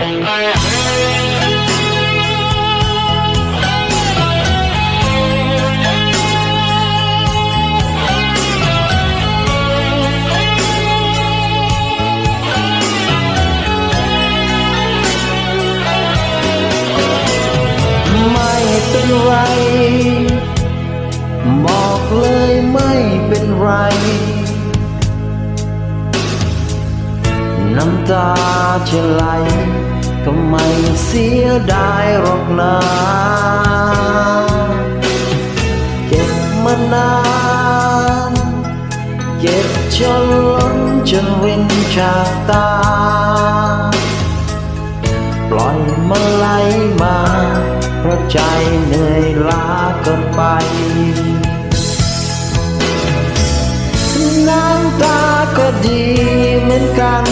ไม่เป็นไร บอกเลยไม่เป็นไร น้ำตาจะไหลก็ไม่เสียดายหรอกนะเก็บมานาน เก็บจนล้นจนรินจากตา ปล่อยมันไหลมา เพราะใจเหนื่อยล้าเกินไปน้ำตาก็ดี เหมือนกัน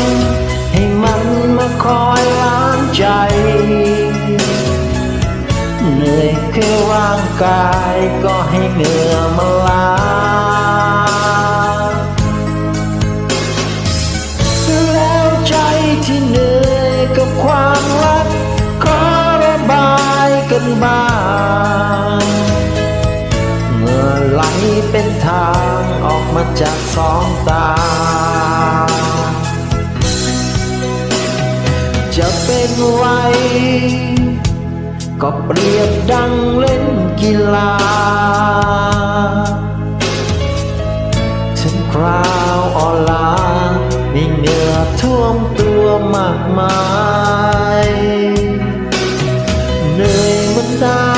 ให้มันมาคอยล้างใจ เหนื่อยแค่ร่างกายก็ให้เหงื่อมาล้างแล้วใจที่เหนื่อยกับความรักขอระบายกันบ้างเมื่อไหลเป็นทางออกมาจากสองตา เป็นไรก็เปรียบดังเล่นกีฬาถึงคราวอ่อนล้ามีเหงื่อท่วมตัวมากมายเหนื่อยมันได้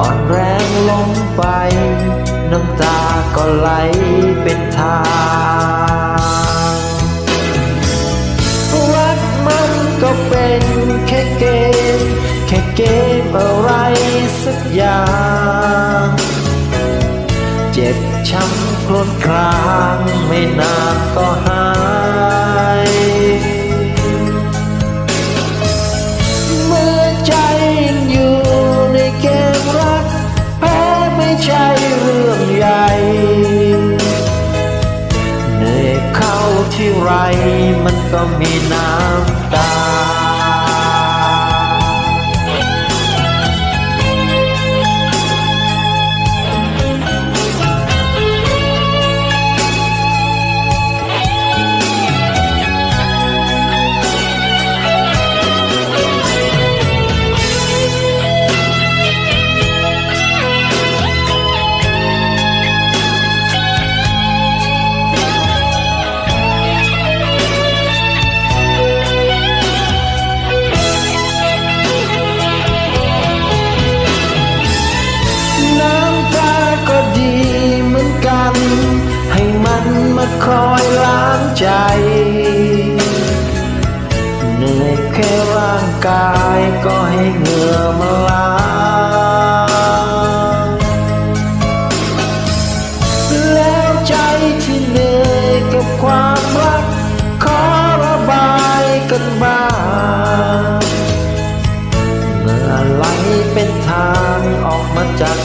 อ่อนแรงลงไป น้ำตาก็ไหลเป็นทางรักมันก็เป็นแค่เกม แค่เกมอะไรสักอย่าง เจ็บช้ำครวญครางไม่นานก็หาย เข้าที่ไรมันก็มีน้ำตา คอยล้างใจ เหนื่อยแค่ร่างกายก็ให้เหงื่อมาล้างแล้วใจที่เหนื่อยกับความรัก ขอระบายกันบ้างเมื่อไหลเป็นทางออกมาจาก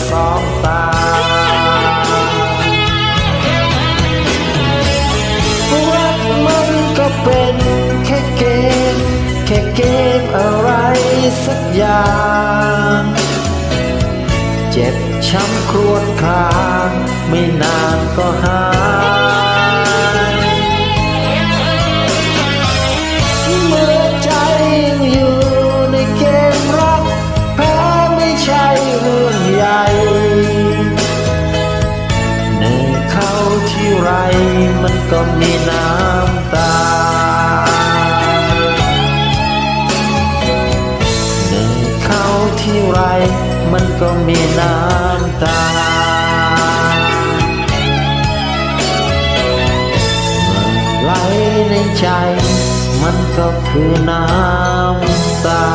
แค่เกมอะไรสักอย่าง เจ็บช้ำครวญครางไม่นานก็หายเมื่อใจยังอยู่ในเกมรัก แพ้ไม่ใช่เรื่องใหญ่เหนื่อยเข้าที่ไรมันก็มีน้ำตา ไร มันก็มีน้ำตา ไหลในใจ มันก็คือน้ำตา